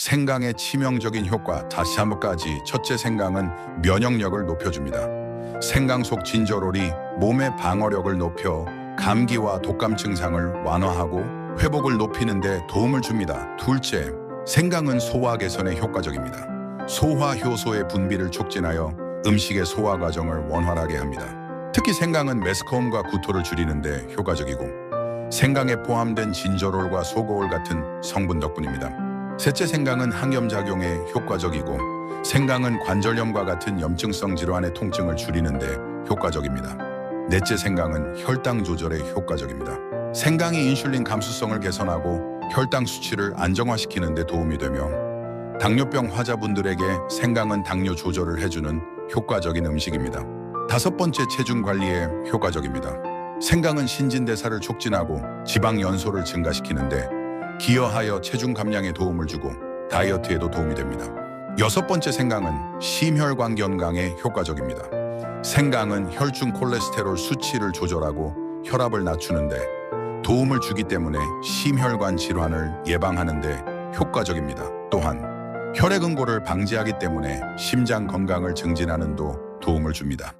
생강의 치명적인 효과 다시 한번까지 첫째 생강은 면역력을 높여줍니다. 생강 속 진저롤이 몸의 방어력을 높여 감기와 독감 증상을 완화하고 회복을 높이는 데 도움을 줍니다. 둘째, 생강은 소화 개선에 효과적입니다. 소화 효소의 분비를 촉진하여 음식의 소화 과정을 원활하게 합니다. 특히 생강은 메스꺼움과 구토를 줄이는데 효과적이고 생강에 포함된 진저롤과 소고올 같은 성분 덕분입니다. 셋째 생강은 항염작용에 효과적이고 생강은 관절염과 같은 염증성 질환의 통증을 줄이는데 효과적입니다. 넷째 생강은 혈당 조절에 효과적입니다. 생강이 인슐린 감수성을 개선하고 혈당 수치를 안정화시키는 데 도움이 되며 당뇨병 환자분들에게 생강은 당뇨 조절을 해주는 효과적인 음식입니다. 다섯 번째 체중 관리에 효과적입니다. 생강은 신진대사를 촉진하고 지방 연소를 증가시키는데 기여하여 체중 감량에 도움을 주고 다이어트에도 도움이 됩니다. 여섯 번째 생강은 심혈관 건강에 효과적입니다. 생강은 혈중 콜레스테롤 수치를 조절하고 혈압을 낮추는데 도움을 주기 때문에 심혈관 질환을 예방하는 데 효과적입니다. 또한 혈액응고를 방지하기 때문에 심장 건강을 증진하는 도 도움을 줍니다.